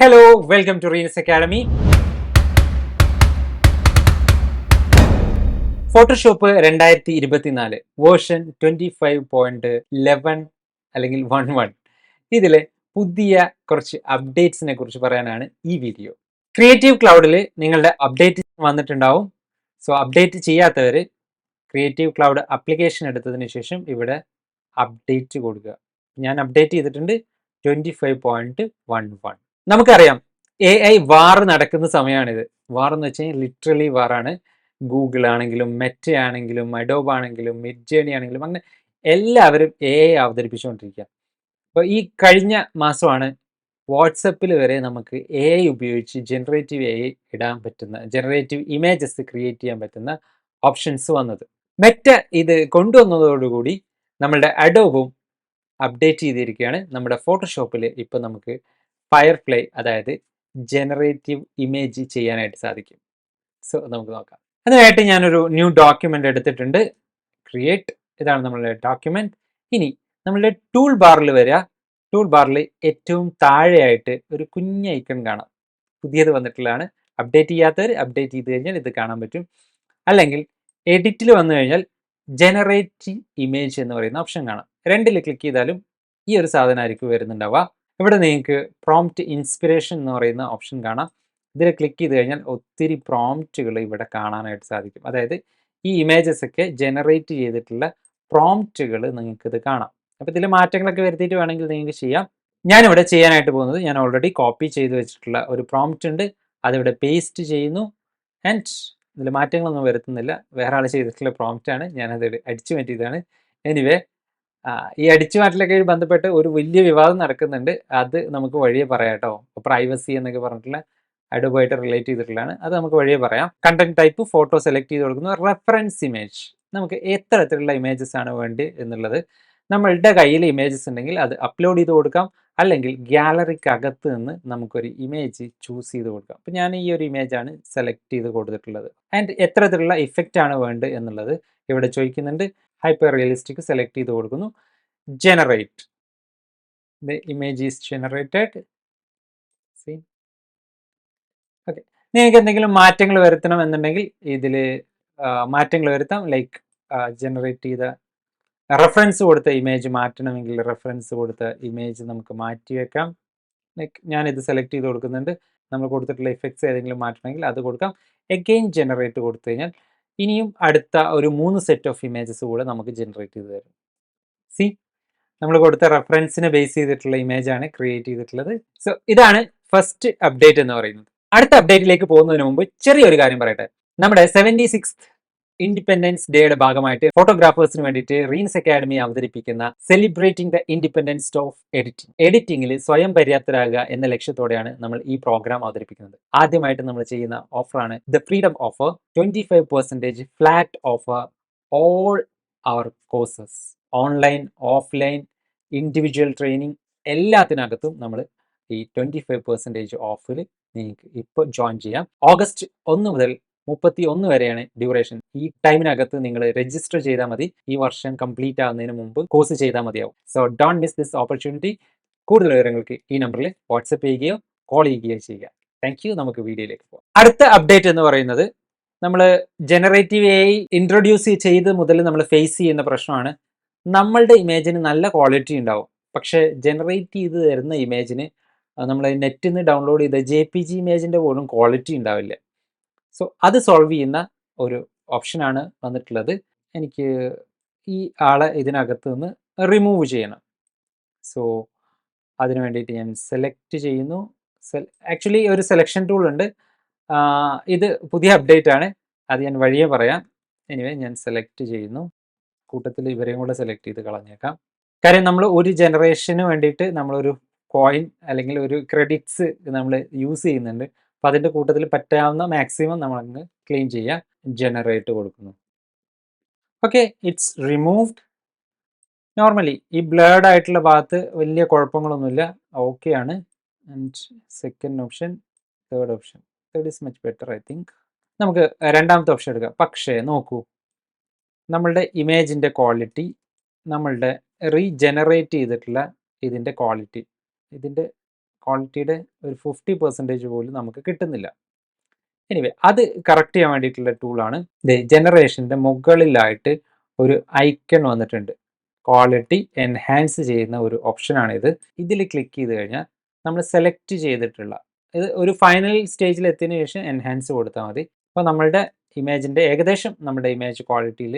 Hello welcome to Reels Academy Photoshop രണ്ടായിരത്തി ഇരുപത്തിനാല് version twenty five point eleven അല്ലെങ്കിൽ one one ഇതിൽ പുതിയ കുറച്ച് അപ്ഡേറ്റ്സിനെ കുറിച്ച് പറയാനാണ് ഈ വീഡിയോ ക്രിയേറ്റീവ് ക്ലൗഡിൽ നിങ്ങളുടെ അപ്ഡേറ്റ് വന്നിട്ടുണ്ടാവും. സോ അപ്ഡേറ്റ് ചെയ്യാത്തവർ ക്രിയേറ്റീവ് ക്ലൗഡ് അപ്ലിക്കേഷൻ എടുത്തതിന് ശേഷം ഇവിടെ അപ്ഡേറ്റ് കൊടുക്കുക. ഞാൻ അപ്ഡേറ്റ് ചെയ്തിട്ടുണ്ട് twenty five point one one നമുക്കറിയാം എ ഐ വാർ നടക്കുന്ന സമയമാണിത് വാർ എന്ന് വെച്ച് കഴിഞ്ഞാൽ ലിറ്ററലി വാറാണ് ഗൂഗിൾ ആണെങ്കിലും മെറ്റ ആണെങ്കിലും അഡോബ് ആണെങ്കിലും മിഡ് ജേണി ആണെങ്കിലും അങ്ങനെ എല്ലാവരും എ ഐ അവതരിപ്പിച്ചുകൊണ്ടിരിക്കുക. അപ്പോൾ ഈ കഴിഞ്ഞ മാസമാണ് വാട്സപ്പിൽ വരെ നമുക്ക് എ ഐ ഉപയോഗിച്ച് ജനറേറ്റീവ് എ ഐ ഇടാൻ പറ്റുന്ന ജനറേറ്റീവ് ഇമേജസ് ക്രിയേറ്റ് ചെയ്യാൻ പറ്റുന്ന ഓപ്ഷൻസ് വന്നത്. മെറ്റ ഇത് കൊണ്ടുവന്നതോടുകൂടി നമ്മളുടെ അഡോബും അപ്ഡേറ്റ് ചെയ്തിരിക്കുകയാണ്. നമ്മുടെ ഫോട്ടോഷോപ്പിൽ ഇപ്പോൾ നമുക്ക് ഫയർഫ്ലൈ അതായത് ജനറേറ്റീവ് ഇമേജ് ചെയ്യാനായിട്ട് സാധിക്കും. സോ നമുക്ക് നോക്കാം. അതിനായിട്ട് ഞാനൊരു ന്യൂ ഡോക്യുമെന്റ് എടുത്തിട്ടുണ്ട്. ക്രിയേറ്റ് ഇതാണ് നമ്മളുടെ ഡോക്യുമെന്റ് ഇനി നമ്മളുടെ ടൂൾ ബാറിൽ വരിക ടൂൾ ബാറിൽ ഏറ്റവും താഴെയായിട്ട് ഒരു കുഞ്ഞ ഐക്കൺ കാണാം. പുതിയത് വന്നിട്ടുള്ളതാണ്. അപ്ഡേറ്റ് ചെയ്യാത്തവർ അപ്ഡേറ്റ് ചെയ്ത് കഴിഞ്ഞാൽ ഇത് കാണാൻ പറ്റും. അല്ലെങ്കിൽ എഡിറ്റിൽ വന്നു കഴിഞ്ഞാൽ ജനറേറ്റ് ഇമേജ് എന്ന് പറയുന്ന ഓപ്ഷൻ കാണാം. രണ്ടിൽ ക്ലിക്ക് ചെയ്താലും ഈ ഒരു സാധനമായിരിക്കും വരുന്നുണ്ടാവുക. ഇവിടെ നിങ്ങൾക്ക് പ്രോംപ്റ്റ് ഇൻസ്പിറേഷൻ എന്ന് പറയുന്ന ഓപ്ഷൻ കാണാം. ഇതിൽ ക്ലിക്ക് ചെയ്ത് കഴിഞ്ഞാൽ ഒത്തിരി പ്രോംപ്റ്റുകൾ ഇവിടെ കാണാനായിട്ട് സാധിക്കും. അതായത് ഈ ഇമേജസ് ഒക്കെ ജനറേറ്റ് ചെയ്തിട്ടുള്ള പ്രോംപ്റ്റുകൾ നിങ്ങൾക്ക് ഇത് കാണാം. അപ്പോൾ ഇതിൽ മാറ്റങ്ങളൊക്കെ വരുത്തിയിട്ട് വേണമെങ്കിൽ നിങ്ങൾക്ക് ചെയ്യാം. ഞാനിവിടെ ചെയ്യാനായിട്ട് പോകുന്നത് ഞാൻ ഓൾറെഡി കോപ്പി ചെയ്ത് വെച്ചിട്ടുള്ള ഒരു പ്രോംപ്റ്റ് ഉണ്ട്. അതിവിടെ പേസ്റ്റ് ചെയ്യുന്നു. ആൻഡ് ഇതിൽ മാറ്റങ്ങളൊന്നും വരുത്തുന്നില്ല. വേറെ ആൾ ചെയ്തിട്ടുള്ള പ്രോംപ്റ്റ് ആണ്. ഞാനത് അടിച്ചു മാറ്റിയതാണ്. എനിവേ ഈ അടിച്ചു മാറ്റലൊക്കെ ബന്ധപ്പെട്ട് ഒരു വലിയ വിവാദം നടക്കുന്നുണ്ട്. അത് നമുക്ക് വഴിയെ പറയാം കേട്ടോ. പ്രൈവസി എന്നൊക്കെ പറഞ്ഞിട്ടുള്ള അഡോബായിട്ട് റിലേറ്റ് ചെയ്തിട്ടുള്ളതാണ്. അത് നമുക്ക് വഴിയെ പറയാം. കണ്ടന്റ് ടൈപ്പ് ഫോട്ടോ സെലക്ട് ചെയ്ത് കൊടുക്കുന്നു. റെഫറൻസ് ഇമേജ് നമുക്ക് എത്ര എത്രയുള്ള ഇമേജസ് ആണ് വേണ്ടി എന്നുള്ളത്. നമ്മളുടെ കയ്യിൽ ഇമേജസ് ഉണ്ടെങ്കിൽ അത് അപ്ലോഡ് ചെയ്ത് കൊടുക്കാം. അല്ലെങ്കിൽ ഗ്യാലറിക്കകത്ത് നിന്ന് നമുക്കൊരു ഇമേജ് ചൂസ് ചെയ്ത് കൊടുക്കാം. അപ്പം ഞാൻ ഈ ഒരു ഇമേജാണ് സെലക്ട് ചെയ്ത് കൊടുത്തിട്ടുള്ളത്. ആൻഡ് എത്ര എത്രയുള്ള ഇഫക്റ്റ് ആണ് വേണ്ടത് എന്നുള്ളത് ഇവിടെ ചോദിക്കുന്നുണ്ട്. ഹൈപ്പർ റിയലിസ്റ്റിക് സെലക്ട് ചെയ്ത് കൊടുക്കുന്നു. Generate the image is generated see okay നിങ്ങൾക്ക് എന്തെങ്കിലും മാറ്റങ്ങൾ വരുത്തണം എന്നുണ്ടെങ്കിൽ ഇതിൽ മാറ്റങ്ങൾ വരുത്താം. ലൈക്ക് ജനറേറ്റ് ചെയ്ത റെഫറൻസ് കൊടുത്ത ഇമേജ് മാറ്റണമെങ്കിൽ റെഫറൻസ് കൊടുത്ത ഇമേജ് നമുക്ക് മാറ്റി വെക്കാം. ലൈക്ക് ഞാനിത് സെലക്ട് ചെയ്ത് കൊടുക്കുന്നുണ്ട്. നമ്മൾ കൊടുത്തിട്ടുള്ള ഇഫക്ട്സ് ഏതെങ്കിലും മാറ്റണമെങ്കിൽ അത് കൊടുക്കാം. എഗെയിൻ ജനറേറ്റ് കൊടുത്തു കഴിഞ്ഞാൽ ഇനിയും അടുത്ത ഒരു മൂന്ന് സെറ്റ് ഓഫ് ഇമേജസ് കൂടെ നമുക്ക് ജനറേറ്റ് ചെയ്ത് തരും. സി നമ്മൾ കൊടുത്ത റെഫറൻസിനെ ബേസ് ചെയ്തിട്ടുള്ള ഇമേജ് ആണ് ക്രിയേറ്റ് ചെയ്തിട്ടുള്ളത്. സോ ഇതാണ് ഫസ്റ്റ് അപ്ഡേറ്റ് എന്ന് പറയുന്നത്. അടുത്ത അപ്ഡേറ്റിലേക്ക് പോകുന്നതിന് മുമ്പ് ചെറിയൊരു കാര്യം പറയട്ടെ. നമ്മുടെ സെവന്റി സിക്സ് ഇൻഡിപെൻഡൻസ് ഡേയുടെ ഭാഗമായിട്ട് ഫോട്ടോഗ്രാഫേഴ്സിന് വേണ്ടിയിട്ട് റീൻസ് അക്കാഡമി അവതരിപ്പിക്കുന്ന celebrating the independence of editing എഡിറ്റിംഗിൽ സ്വയം പര്യാപ്തരാകുക എന്ന ലക്ഷ്യത്തോടെയാണ് നമ്മൾ ഈ പ്രോഗ്രാം അവതരിപ്പിക്കുന്നത്. ആദ്യമായിട്ട് നമ്മൾ ചെയ്യുന്ന ഓഫറാണ് the freedom offer twenty five percentage flat offer all our courses online offline individual training എല്ലാത്തിനകത്തും നമ്മൾ ഈ ട്വന്റി ഫൈവ് പെർസെന്റേജ് ഓഫിൽ നിങ്ങൾക്ക് ഇപ്പോൾ ജോയിൻ ചെയ്യാം. ഓഗസ്റ്റ് ഒന്ന് മുതൽ മുപ്പത്തി ഒന്ന് വരെയാണ് ഡ്യൂറേഷൻ ഈ ടൈമിനകത്ത് നിങ്ങൾ രജിസ്റ്റർ ചെയ്താൽ മതി. ഈ വർഷം കംപ്ലീറ്റ് ആവുന്നതിന് മുമ്പ് കോഴ്സ് ചെയ്താൽ മതിയാവും. So don't miss this opportunity കൂടുതൽ വിവരങ്ങൾക്ക് ഈ നമ്പറിൽ വാട്സപ്പ് ചെയ്യുകയോ കോൾ ചെയ്യുകയോ ചെയ്യുക. താങ്ക് യു നമുക്ക് വീഡിയോയിലേക്ക് പോകാം അടുത്ത അപ്ഡേറ്റ് എന്ന് പറയുന്നത് നമ്മൾ ജനറേറ്റീവ് എ ഇൻട്രൊഡ്യൂസ് ചെയ്ത് മുതൽ നമ്മൾ ഫേസ് ചെയ്യുന്ന പ്രശ്നമാണ്. നമ്മളുടെ ഇമേജിന് നല്ല ക്വാളിറ്റി ഉണ്ടാവും. പക്ഷേ ജനറേറ്റ് ചെയ്ത് തരുന്ന ഇമേജിന് നമ്മൾ നെറ്റിൽ നിന്ന് ഡൗൺലോഡ് ചെയ്ത ജെ പി ജി ഇമേജിന്റെ പോലും ക്വാളിറ്റി ഉണ്ടാവില്ല. സോ അത് സോൾവ് ചെയ്യുന്ന ഒരു ഓപ്ഷനാണ് വന്നിട്ടുള്ളത്. എനിക്ക് ഈ ആളെ ഇതിനകത്ത് നിന്ന് റിമൂവ് ചെയ്യണം. സോ അതിന് വേണ്ടിയിട്ട് ഞാൻ സെലക്ട് ചെയ്യുന്നു. ആക്ച്വലി ഒരു സെലക്ഷൻ ടൂൾ ഉണ്ട്. ഇത് പുതിയ അപ്ഡേറ്റ് ആണ്. അത് ഞാൻ വഴിയെ പറയാം. എനിവേ ഞാൻ സെലക്ട് ചെയ്യുന്നു. കൂട്ടത്തിൽ ഇവരെയും കൂടെ സെലക്ട് ചെയ്ത് കളഞ്ഞേക്കാം. കാര്യം നമ്മൾ ഒരു ജനറേഷന് വേണ്ടിയിട്ട് നമ്മളൊരു കോയിൻ അല്ലെങ്കിൽ ഒരു ക്രെഡിറ്റ്സ് നമ്മൾ യൂസ് ചെയ്യുന്നുണ്ട്. അപ്പോൾ അതിന്റെ കൂട്ടത്തിൽ പറ്റാവുന്ന മാക്സിമം നമ്മൾ അങ്ങ് ക്ലീൻ ചെയ്യുക ജനറേറ്റ് കൊടുക്കുന്നു. ഓക്കെ ഇറ്റ്സ് റിമൂവ്ഡ് നോർമലി ഈ ബ്ലേഡ് ആയിട്ടുള്ള ഭാഗത്ത് വലിയ കുഴപ്പങ്ങളൊന്നുമില്ല. ഓക്കെ ആണ്. And second option third option third is much better I think നമുക്ക് രണ്ടാമത്തെ ഓപ്ഷൻ എടുക്കാം. പക്ഷേ നോക്കൂ. നമ്മളുടെ ഇമേജിന്റെ ക്വാളിറ്റി നമ്മളുടെ റീജനറേറ്റ് ചെയ്തിട്ടുള്ള ഇതിന്റെ ക്വാളിറ്റി ഇതിന്റെ ക്വാളിറ്റിയുടെ ഒരു ഫിഫ്റ്റി പെർസെന്റേജ് പോലും നമുക്ക് കിട്ടുന്നില്ല. എനിവേ അത് കറക്റ്റ് ചെയ്യാൻ വേണ്ടിയിട്ടുള്ള ടൂളാണ് ജനറേഷന്റെ മുകളിലായിട്ട് ഒരു ഐക്കൺ വന്നിട്ടുണ്ട്. ക്വാളിറ്റി എൻഹാൻസ് ചെയ്യുന്ന ഒരു ഓപ്ഷനാണ് ഇത് ഇതിൽ ക്ലിക്ക് ചെയ്ത് കഴിഞ്ഞാൽ നമ്മൾ സെലക്ട് ചെയ്തിട്ടുള്ള ഇത് ഒരു ഫൈനൽ സ്റ്റേജിൽ എത്തിയതിനു ശേഷം എൻഹാൻസ് കൊടുത്താൽ മതി. അപ്പോൾ നമ്മളുടെ ഇമേജിന്റെ ഏകദേശം നമ്മുടെ ഇമേജ് ക്വാളിറ്റിയിൽ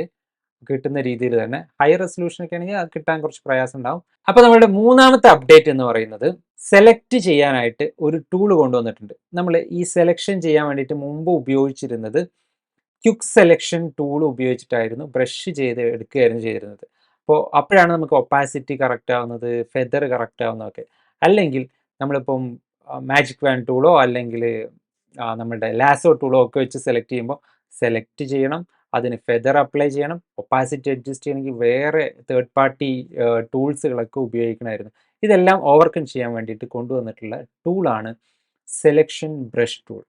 കിട്ടുന്ന രീതിയിൽ തന്നെ ഹൈ റെസൊല്യൂഷൻ ഒക്കെ ആണെങ്കിൽ അത് കിട്ടാൻ കുറച്ച് പ്രയാസം ഉണ്ടാവും. അപ്പോൾ നമ്മുടെ മൂന്നാമത്തെ അപ്ഡേറ്റ് എന്ന് പറയുന്നത് സെലക്ട് ചെയ്യാനായിട്ട് ഒരു ടൂൾ കൊണ്ടുവന്നിട്ടുണ്ട്. നമ്മൾ ഈ സെലക്ഷൻ ചെയ്യാൻ വേണ്ടിയിട്ട് മുമ്പ് ഉപയോഗിച്ചിരുന്നത് ക്യുക്ക് സെലക്ഷൻ ടൂൾ ഉപയോഗിച്ചിട്ടായിരുന്നു ബ്രഷ് ചെയ്ത് എടുക്കുകയായിരുന്നു ചെയ്തിരുന്നത്. അപ്പോൾ അപ്പോഴാണ് നമുക്ക് ഒപ്പാസിറ്റി കറക്റ്റ് ആവുന്നത് ഫെദർ കറക്റ്റ് ആവുന്നതൊക്കെ. അല്ലെങ്കിൽ നമ്മളിപ്പം മാജിക് വാൻ ടൂളോ അല്ലെങ്കിൽ നമ്മുടെ ലാസോ ടൂളോ ഒക്കെ വെച്ച് സെലക്ട് ചെയ്യുമ്പോൾ സെലക്ട് ചെയ്യണം. അതിന് ഫെദർ അപ്ലൈ ചെയ്യണം. ഒപ്പാസിറ്റി അഡ്ജസ്റ്റ് ചെയ്യണമെങ്കിൽ വേറെ തേർഡ് പാർട്ടി ടൂൾസുകളൊക്കെ ഉപയോഗിക്കണമായിരുന്നു. ഇതെല്ലാം ഓവർകം ചെയ്യാൻ വേണ്ടിയിട്ട് കൊണ്ടുവന്നിട്ടുള്ള ടൂളാണ് സെലക്ഷൻ ബ്രഷ് ടൂൾ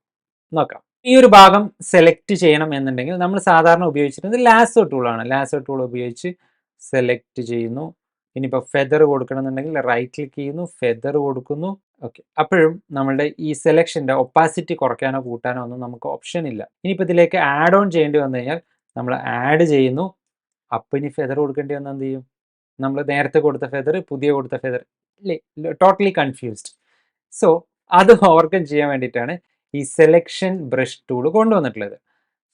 നോക്കാം. ഈ ഒരു ഭാഗം സെലക്ട് ചെയ്യണം എന്നുണ്ടെങ്കിൽ നമ്മൾ സാധാരണ ഉപയോഗിച്ചിരുന്നത് ലാസോ ടൂളാണ് ലാസോ ടൂൾ ഉപയോഗിച്ച് സെലക്ട് ചെയ്യുന്നു. ഇനിയിപ്പോൾ ഫെദർ കൊടുക്കണമെന്നുണ്ടെങ്കിൽ റൈറ്റ് ക്ലിക്ക് ചെയ്യുന്നു. ഫെദർ കൊടുക്കുന്നു. ഓക്കെ അപ്പോഴും നമ്മളുടെ ഈ സെലക്ഷന്റെ ഒപ്പാസിറ്റി കുറയ്ക്കാനോ കൂട്ടാനോ ഒന്നും നമുക്ക് ഓപ്ഷൻ ഇല്ല. ഇനിയിപ്പോൾ ഇതിലേക്ക് ആഡ് ഓൺ ചെയ്യേണ്ടി വന്നു കഴിഞ്ഞാൽ നമ്മൾ ആഡ് ചെയ്യുന്നു. അപ്പം ഇനി ഫെദർ കൊടുക്കേണ്ടി വന്നാൽ എന്ത് ചെയ്യും? നമ്മൾ നേരത്തെ കൊടുത്ത ഫെദർ പുതിയ കൊടുത്ത ഫെദർ ടോട്ടലി കൺഫ്യൂസ്ഡ് സോ അത് ഓവർകം ചെയ്യാൻ വേണ്ടിയിട്ടാണ് ഈ സെലക്ഷൻ ബ്രഷ് ടൂൾ കൊണ്ടുവന്നിട്ടുള്ളത്.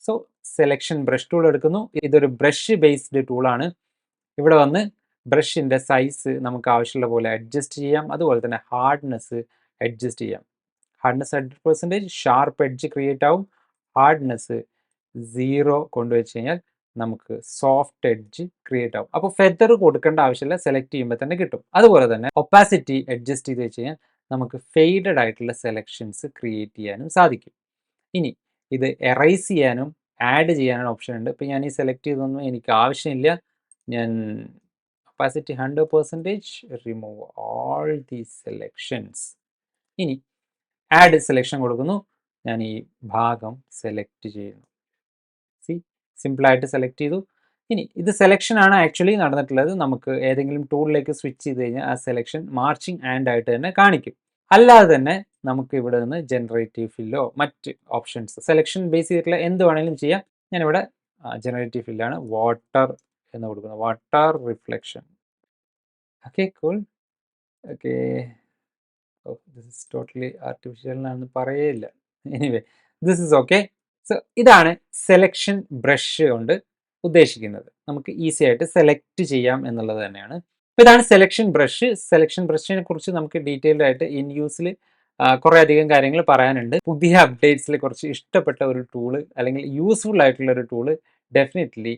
സോ സെലക്ഷൻ ബ്രഷ് ടൂൾ എടുക്കുന്നു. ഇതൊരു ബ്രഷ് ബേസ്ഡ് ടൂളാണ് ഇവിടെ വന്ന് ബ്രഷിന്റെ സൈസ് നമുക്ക് ആവശ്യമുള്ള പോലെ അഡ്ജസ്റ്റ് ചെയ്യാം. അതുപോലെ തന്നെ ഹാർഡ്നെസ് അഡ്ജസ്റ്റ് ചെയ്യാം. Hardness hundred percentage sharp edge create ആവും. ഹാർഡ്നെസ് സീറോ കൊണ്ടുവച്ച് കഴിഞ്ഞാൽ നമുക്ക് സോഫ്റ്റ് എഡ്ജ് ക്രിയേറ്റ് ആവും. അപ്പോൾ ഫെദർ കൊടുക്കേണ്ട ആവശ്യമില്ല. സെലക്ട് ചെയ്യുമ്പോൾ തന്നെ കിട്ടും. അതുപോലെ തന്നെ ഒപ്പാസിറ്റി അഡ്ജസ്റ്റ് ചെയ്ത് വെച്ച് കഴിഞ്ഞാൽ നമുക്ക് ഫെയ്ഡഡ് ആയിട്ടുള്ള സെലക്ഷൻസ് ക്രിയേറ്റ് ചെയ്യാനും സാധിക്കും. ഇനി ഇത് എറൈസ് ചെയ്യാനും ആഡ് ചെയ്യാനും ഓപ്ഷൻ ഉണ്ട്. ഇപ്പോൾ ഞാൻ ഈ സെലക്ട് ചെയ്തൊന്നും എനിക്ക് ആവശ്യമില്ല. ഞാൻ opacity 100 percentage remove all these selections. ഇനി ആഡ് സെലക്ഷൻ കൊടുക്കുന്നു. ഞാൻ ഈ ഭാഗം സെലക്ട് ചെയ്യുന്നു. സി സിമ്പിളായിട്ട് സെലക്ട് ചെയ്തു. ഇനി ഇത് സെലക്ഷൻ ആണ് ആക്ച്വലി നടന്നിട്ടുള്ളത്. നമുക്ക് ഏതെങ്കിലും ടൂളിലേക്ക് സ്വിച്ച് ചെയ്ത് കഴിഞ്ഞാൽ ആ സെലക്ഷൻ മാർച്ചിങ് ആൻഡ് ആയിട്ട് തന്നെ കാണിക്കും. അല്ലാതെ തന്നെ നമുക്ക് ഇവിടെ നിന്ന് ജനറേറ്റീവ് ഫില്ലോ മറ്റ് ഓപ്ഷൻസ് സെലക്ഷൻ ബേസ് ചെയ്തിട്ടുള്ള എന്ത് വേണമെങ്കിലും ചെയ്യാം. ഞാനിവിടെ ജനറേറ്റീവ് ഫില്ലാണ് വാട്ടർ എന്ന് കൊടുക്കുന്നത് or reflection. Okay cool okay this is totally artificial എന്നാണെന്ന് പറയേയില്ല. Anyway this is okay so ഇതാണ് സെലക്ഷൻ ബ്രഷ് കൊണ്ട് ഉദ്ദേശിക്കുന്നത്. നമുക്ക് ഈസി ആയിട്ട് സെലക്ട് ചെയ്യാം എന്നുള്ളത് തന്നെയാണ്. അപ്പോൾ ഇതാണ് സെലക്ഷൻ ബ്രഷ് സെലക്ഷൻ ബ്രഷിനെ കുറിച്ച് നമുക്ക് ഡീറ്റെയിൽഡ് ആയിട്ട് ഇൻ യൂസിൽ കുറേ അധികം കാര്യങ്ങൾ പറയാനുണ്ട്. പുതിയ അപ്ഡേറ്റ്സിൽ കുറച്ച് ഇഷ്ടപ്പെട്ട ഒരു ടൂൾ അല്ലെങ്കിൽ യൂസ്ഫുൾ ആയിട്ടുള്ള ഒരു tool definitely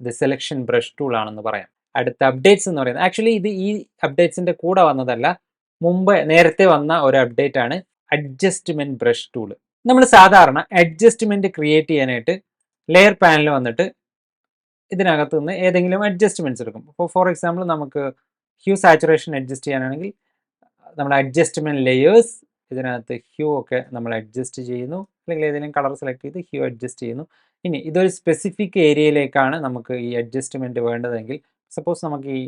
the selection brush tool ആണെന്ന് പറയാം. അടുത്ത അപ്ഡേറ്റ്സ് എന്ന് പറയുന്നത്. ആക്ച്വലി ഇത് ഈ അപ്ഡേറ്റ്സിന്റെ കൂടെ വന്നതല്ല. മുമ്പ് നേരത്തെ വന്ന ഒരു അപ്ഡേറ്റ് ആണ് അഡ്ജസ്റ്റ്മെന്റ് ബ്രഷ് ടൂൾ നമ്മൾ സാധാരണ അഡ്ജസ്റ്റ്മെന്റ് ക്രിയേറ്റ് ചെയ്യാനായിട്ട് ലെയർ പാനൽ വന്നിട്ട് ഇതിനകത്ത് നിന്ന് ഏതെങ്കിലും അഡ്ജസ്റ്റ്മെന്റ്സ് എടുക്കും. ഇപ്പോൾ ഫോർ എക്സാമ്പിൾ നമുക്ക് ഹ്യൂ സാച്ചുറേഷൻ അഡ്ജസ്റ്റ് ചെയ്യാനാണെങ്കിൽ നമ്മൾ അഡ്ജസ്റ്റ്മെന്റ് ലെയേഴ്സ് ഇതിനകത്ത് ഹ്യൂ ഒക്കെ നമ്മൾ അഡ്ജസ്റ്റ് ചെയ്യുന്നു. അല്ലെങ്കിൽ ഏതെങ്കിലും കളർ സെലക്ട് ചെയ്ത് ഹ്യൂ അഡ്ജസ്റ്റ് ചെയ്യുന്നു. ഇനി ഇതൊരു സ്പെസിഫിക് ഏരിയയിലേക്കാണ് നമുക്ക് ഈ അഡ്ജസ്റ്റ്മെന്റ് വേണ്ടതെങ്കിൽ സപ്പോസ് നമുക്ക് ഈ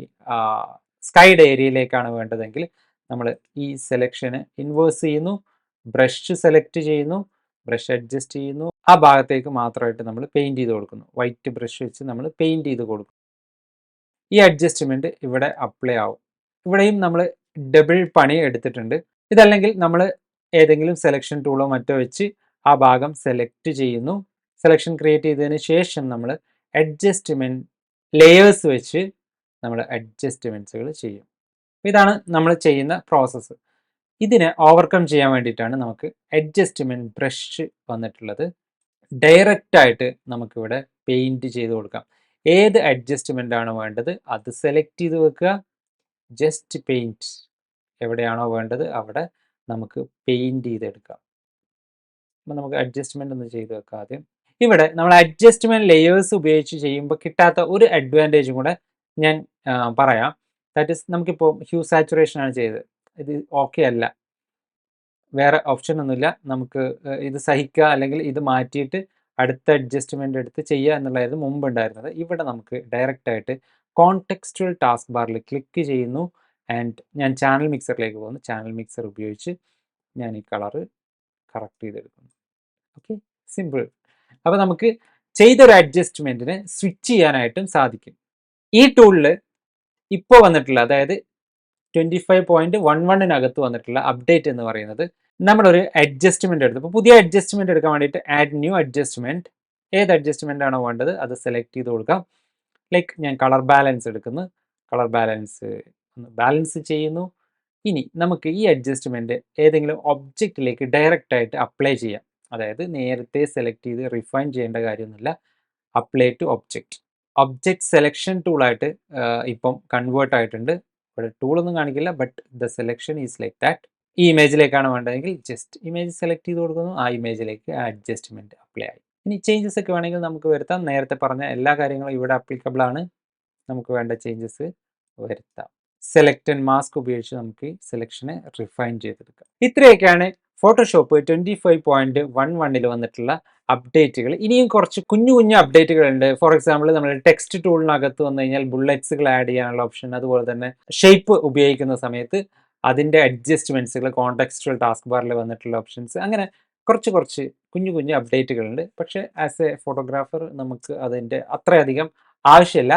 സ്കൈഡ് ഏരിയയിലേക്കാണ് വേണ്ടതെങ്കിൽ നമ്മൾ ഈ സെലക്ഷന് ഇൻവേഴ്സ് ചെയ്യുന്നു ബ്രഷ് സെലക്ട് ചെയ്യുന്നു ബ്രഷ് അഡ്ജസ്റ്റ് ചെയ്യുന്നു. ആ ഭാഗത്തേക്ക് മാത്രമായിട്ട് നമ്മൾ പെയിന്റ് ചെയ്ത് കൊടുക്കുന്നു. വൈറ്റ് ബ്രഷ് വെച്ച് നമ്മൾ പെയിന്റ് ചെയ്ത് കൊടുക്കും ഈ അഡ്ജസ്റ്റ്മെന്റ് ഇവിടെ അപ്ലൈ ആവും. ഇവിടെയും നമ്മൾ ഡബിൾ പണി എടുത്തിട്ടുണ്ട്. ഇതല്ലെങ്കിൽ നമ്മൾ ഏതെങ്കിലും സെലക്ഷൻ ടൂളോ മറ്റോ വെച്ച് ആ ഭാഗം സെലക്ട് ചെയ്യുന്നു. സെലക്ഷൻ ക്രിയേറ്റ് ചെയ്തതിന് ശേഷം നമ്മൾ അഡ്ജസ്റ്റ്മെന്റ് ലെയേഴ്സ് വെച്ച് നമ്മൾ അഡ്ജസ്റ്റ്മെന്റ്സുകൾ ചെയ്യും. ഇതാണ് നമ്മൾ ചെയ്യുന്ന പ്രോസസ്സ് ഇതിനെ ഓവർകം ചെയ്യാൻ വേണ്ടിയിട്ടാണ് നമുക്ക് അഡ്ജസ്റ്റ്മെന്റ് ബ്രഷ് വന്നിട്ടുള്ളത്. ഡയറക്റ്റ് ആയിട്ട് നമുക്കിവിടെ പെയിന്റ് ചെയ്ത് കൊടുക്കാം. ഏത് അഡ്ജസ്റ്റ്മെന്റ് ആണ് വേണ്ടത് അത് സെലക്ട് ചെയ്ത് വെക്കുക. ജസ്റ്റ് പെയിന്റ് എവിടെയാണോ വേണ്ടത് അവിടെ നമുക്ക് പെയിന്റ് ചെയ്തെടുക്കാം. അപ്പം നമുക്ക് അഡ്ജസ്റ്റ്മെന്റ് ഒന്ന് ചെയ്ത് വെക്കാം ആദ്യം. ഇവിടെ നമ്മൾ അഡ്ജസ്റ്റ്മെന്റ് ലെയേഴ്സ് ഉപയോഗിച്ച് ചെയ്യുമ്പോൾ കിട്ടാത്ത ഒരു അഡ്വാന്റേജും കൂടെ ഞാൻ പറയാം. ദാറ്റ് ഇസ് നമുക്കിപ്പോൾ ഹ്യൂ സാച്ചുറേഷൻ ആണ് ചെയ്തത്. ഇത് ഓക്കെ അല്ല. വേറെ ഓപ്ഷൻ ഒന്നുമില്ല. നമുക്ക് ഇത് സഹിക്കുക അല്ലെങ്കിൽ ഇത് മാറ്റിയിട്ട് അടുത്ത അഡ്ജസ്റ്റ്മെന്റ് എടുത്ത് ചെയ്യുക എന്നുള്ളതായിരുന്നു മുമ്പ് ഉണ്ടായിരുന്നത്. ഇവിടെ നമുക്ക് ഡയറക്റ്റായിട്ട് കോൺടെക്സ്റ്റുവൽ ടാസ്ക് ബാറിൽ ക്ലിക്ക് ചെയ്യുന്നു. ആൻഡ് ഞാൻ ചാനൽ മിക്സറിലേക്ക് പോകുന്നു. ചാനൽ മിക്സർ ഉപയോഗിച്ച് ഞാൻ ഈ കളറ് കറക്റ്റ് ചെയ്തെടുക്കുന്നു. ഓക്കെ സിമ്പിൾ അപ്പോൾ നമുക്ക് ചെയ്തൊരു അഡ്ജസ്റ്റ്മെന്റിന് സ്വിച്ച് ചെയ്യാനായിട്ടും സാധിക്കും. ഈ ടൂളിൽ ഇപ്പോൾ വന്നിട്ടുള്ള അതായത് ട്വന്റി ഫൈവ് പോയിന്റ് വൺ വണ്ണിനകത്ത് വന്നിട്ടുള്ള അപ്ഡേറ്റ് എന്ന് പറയുന്നത് നമ്മളൊരു അഡ്ജസ്റ്റ്മെന്റ് എടുത്തു. അപ്പോൾ പുതിയ അഡ്ജസ്റ്റ്മെന്റ് എടുക്കാൻ വേണ്ടിയിട്ട് ആഡ് ന്യൂ അഡ്ജസ്റ്റ്മെന്റ് ഏത് അഡ്ജസ്റ്റ്മെന്റ് ആണോ വേണ്ടത് അത് സെലക്ട് ചെയ്ത് കൊടുക്കാം. ലൈക്ക് ഞാൻ കളർ ബാലൻസ് എടുക്കുന്നു. കളർ ബാലൻസ് ബാലൻസ് ചെയ്യുന്നു. ഇനി നമുക്ക് ഈ അഡ്ജസ്റ്റ്മെന്റ് ഏതെങ്കിലും ഒബ്ജക്റ്റിലേക്ക് ഡയറക്റ്റ് ആയിട്ട് അപ്ലൈ ചെയ്യാം. അതായത് നേരത്തെ സെലക്ട് ചെയ്ത് റിഫൈൻ ചെയ്യേണ്ട കാര്യമൊന്നുമില്ല. Apply to object object selection ടൂളായിട്ട് ഇപ്പം കൺവേർട്ട് ആയിട്ടുണ്ട്. ഇവിടെ ടൂളൊന്നും കാണിക്കില്ല but the selection is like that ഈ ഇമേജിലേക്കാണ് വേണ്ടതെങ്കിൽ ജസ്റ്റ് ഇമേജ് സെലക്ട് ചെയ്ത് കൊടുക്കുന്നു. ആ ഇമേജിലേക്ക് അഡ്ജസ്റ്റ്മെന്റ് അപ്ലൈ ആയി. ഇനി ചേഞ്ചസ് ഒക്കെ വേണമെങ്കിൽ നമുക്ക് വരുത്താം. നേരത്തെ പറഞ്ഞ എല്ലാ കാര്യങ്ങളും ഇവിടെ അപ്ലിക്കബിൾ ആണ്. നമുക്ക് വേണ്ട ചേഞ്ചസ് വരുത്താം. സെലക്ട് ആൻഡ് മാസ്ക് ഉപയോഗിച്ച് നമുക്ക് സെലക്ഷനെ റിഫൈൻ ചെയ്തെടുക്കാം. ഇത്രയൊക്കെയാണ് Photoshop twenty five point one വണ്ണിൽ വന്നിട്ടുള്ള അപ്ഡേറ്റുകൾ ഇനിയും കുറച്ച് കുഞ്ഞു കുഞ്ഞു അപ്ഡേറ്റുകൾ ഉണ്ട് ഫോർ എക്സാമ്പിൾ നമ്മൾ ടെക്സ്റ്റ് ടൂളിനകത്ത് വന്നു കഴിഞ്ഞാൽ ബുള്ളറ്റ്സുകൾ ആഡ് ചെയ്യാനുള്ള ഓപ്ഷൻ അതുപോലെ തന്നെ ഷേപ്പ് ഉപയോഗിക്കുന്ന സമയത്ത് അതിന്റെ അഡ്ജസ്റ്റ്മെന്റ്സുകൾ കോൺടെക്സ്റ്റുവൽ ടാസ്ക് ബാറിൽ വന്നിട്ടുള്ള ഓപ്ഷൻസ് അങ്ങനെ കുറച്ച് കുറച്ച് കുഞ്ഞു കുഞ്ഞു അപ്ഡേറ്റുകളുണ്ട് പക്ഷേ ആസ് എ ഫോട്ടോഗ്രാഫർ നമുക്ക് അതിന്റെ അത്രയധികം ആവശ്യമില്ല.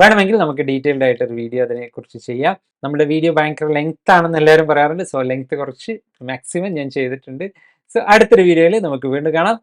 വേണമെങ്കിൽ നമുക്ക് ഡീറ്റെയിൽഡ് ആയിട്ട് ഒരു വീഡിയോ അതിനെക്കുറിച്ച് ചെയ്യാം. നമ്മുടെ വീഡിയോ ഭയങ്കര ലെങ്ത് ആണെന്ന് എല്ലാവരും പറയാറുണ്ട്. സോ ലെങ്ത് കുറച്ച് മാക്സിമം ഞാൻ ചെയ്തിട്ടുണ്ട്. സോ അടുത്തൊരു വീഡിയോയിൽ നമുക്ക് വീണ്ടും കാണാം.